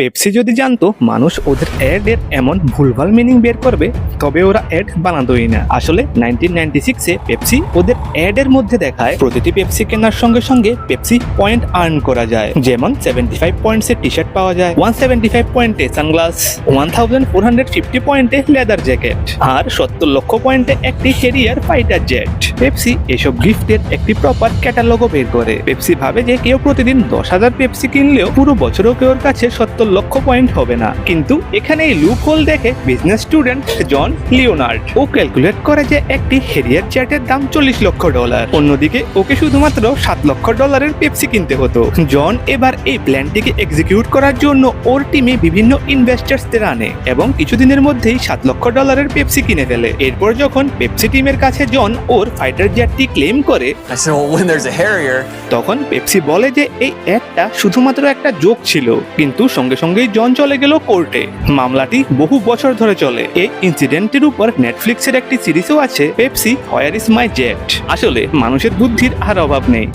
Pepsi যদি জানতো, মানুষ ওদের অ্যাড এর এমন ভুলভাল মিনিং বের করবে, তবে ওরা অ্যাড বানাতোই না। আসলে নাইনটিন নাইনটি সিক্সে পেপসি ওদের অ্যাড এর মধ্যে দেখায়, প্রতিটি পেপসি কেনার সঙ্গে সঙ্গে পেপসি পয়েন্ট আর্ন করা যায়। যেমন সেভেন্টি ফাইভ পয়েন্টস এর টি শার্ট পাওয়া যায় ওয়ান সেভেন্টি ফাইভ পয়েন্টে sunglass one thousand four hundred fifty পয়েন্টে লেদার জ্যাকেট আর সত্তর লক্ষ পয়েন্টে একটি হেরিয়ার ফাইটার জেট পেপসি এসব গিফটের একটি প্রপার ক্যাটালগও বের করে। পেপসি ভাবে যে কেউ প্রতিদিন দশ হাজার পেপসি কিনলেও পুরো বছরও কেউ কাছে সত্তর লক্ষ পয়েন্ট হবে না। কিন্তু এখানে এই লুপ হোল দেখে বিজনেস স্টুডেন্ট জন লিওনার্ড ও ক্যালকুলেট করে যে একটি হেরিয়ার জ্যাটের দাম চল্লিশ লক্ষ ডলার অন্যদিকে ওকে শুধুমাত্র সাত লক্ষ ডলারের পেপসি কিনতে হতো। জন এবার এই প্ল্যানটিকে এক্সিকিউট করার জন্য ওর টিমে বিভিন্ন ইনভেস্টার্সদের আনে এবং কিছুদিনের মধ্যেই সাত লক্ষ ডলারের পেপসি কিনে ফেলে। এরপর যখন পেপসি টিমের কাছে জন ওর ফাইটার জেটটি ক্লেম করে তখন পেপসি বলে যে এই অ্যাডটা শুধুমাত্র একটা জোক ছিল। কিন্তু সঙ্গে সঙ্গেই জন চলে গেল কোর্টে। মামলাটি বহু বছর ধরে চলে। এই ইনসিডেন্টের উপর নেটফ্লিক্সের একটি সিরিজও আছে Pepsi where is my jet আসলে মানুষের বুদ্ধির আর অভাব নেই।